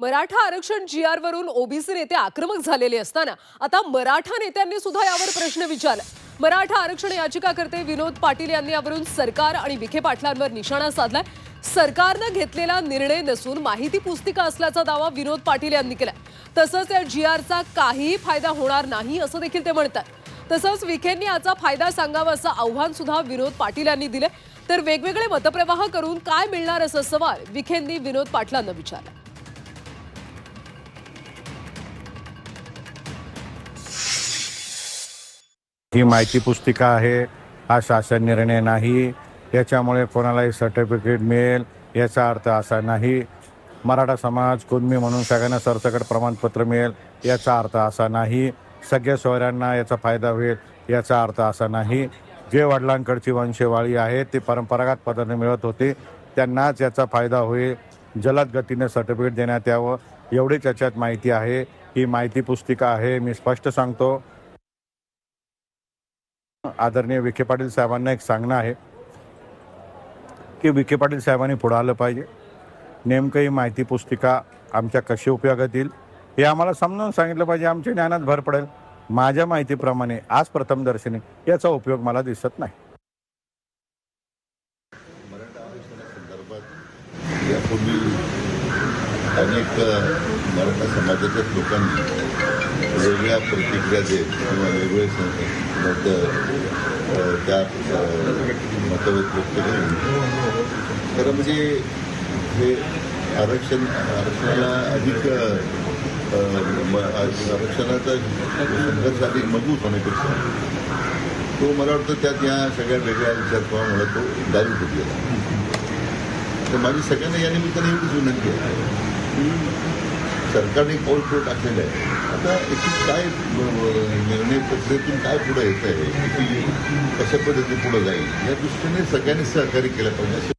मराठा आरक्षण जी आर वरून ओबीसी नेते आक्रमक झालेले असताना आता मराठा नेत्यांनी सुद्धा यावर प्रश्न विचारला. मराठा आरक्षण याचिकाकर्ते विनोद पाटील यांनी यावरून सरकार आणि विखे पाटलांवर निशाणा साधलाय. सरकारनं घेतलेला निर्णय नसून माहिती पुस्तिका असल्याचा दावा विनोद पाटील यांनी केला तसंच या जी आरचा काहीही फायदा होणार नाही असं देखील ते म्हणतात. तसंच विखेंनी याचा फायदा सांगावा असं आव्हान सुद्धा विनोद पाटील यांनी दिलं तर वेगवेगळे मतप्रवाह करून काय मिळणार असं सवाल विखेंनी विनोद पाटलांना विचारला. ही माहिती पुस्तिका आहे. हा शासन निर्णय नाही. याच्यामुळे कोणालाही सर्टिफिकेट मिळेल याचा अर्थ असा नाही. मराठा समाज कुणबी म्हणून सगळ्यांना सरसकट प्रमाणपत्र मिळेल याचा अर्थ असा नाही. सगळ्या सोयऱ्यांना याचा फायदा होईल याचा अर्थ असा नाही. जे वडिलांकडची वंशवाळी आहे ती परंपरागत पद्धतीने मिळत होती त्यांनाच याचा फायदा होईल. जलद गतीने सर्टिफिकेट देण्यात यावं एवढीच याच्यात माहिती आहे. ही माहिती पुस्तिका आहे मी स्पष्ट सांगतो. आदरणीय विखे पाटील साहेबांना एक सांगणं आहे की विखे पाटील साहेबांनी पुढं आलं पाहिजे. नेमकं ही माहिती पुस्तिका आमच्या कशी उपयोगात येईल हे आम्हाला समजावून सांगितलं पाहिजे. आमच्या ज्ञानात भर पडेल. माझ्या माहितीप्रमाणे आज प्रथमदर्शनी याचा उपयोग मला दिसत नाही. अनेक मराठा समाजाच्याच लोकांनी वेगळ्या प्रतिक्रिया देत किंवा वेगवेगळे सं- त्या मतभेद व्यक्त करून. खरं म्हणजे हे आरक्षण आरक्षणाला अधिक म- आरक्षणाचा संघर्ष अधिक मजबूत होण्यापेक्षा तो मला वाटतं त्यात या सगळ्या वेगळ्या विचारप्रवाहामुळे तो दारू गेला तर माझी सगळ्यांना या निमित्ताने एवढीच विनंती आहे. की सरकारने कॉल पुढे टाकलेलं आहे? आता याची काय निर्णय प्रक्रियेतून काय पुढे येत आहे किती कशा पद्धतीने पुढे जाईल? या दृष्टीने सगळ्यांनी सहकार्य केलं पाहिजे.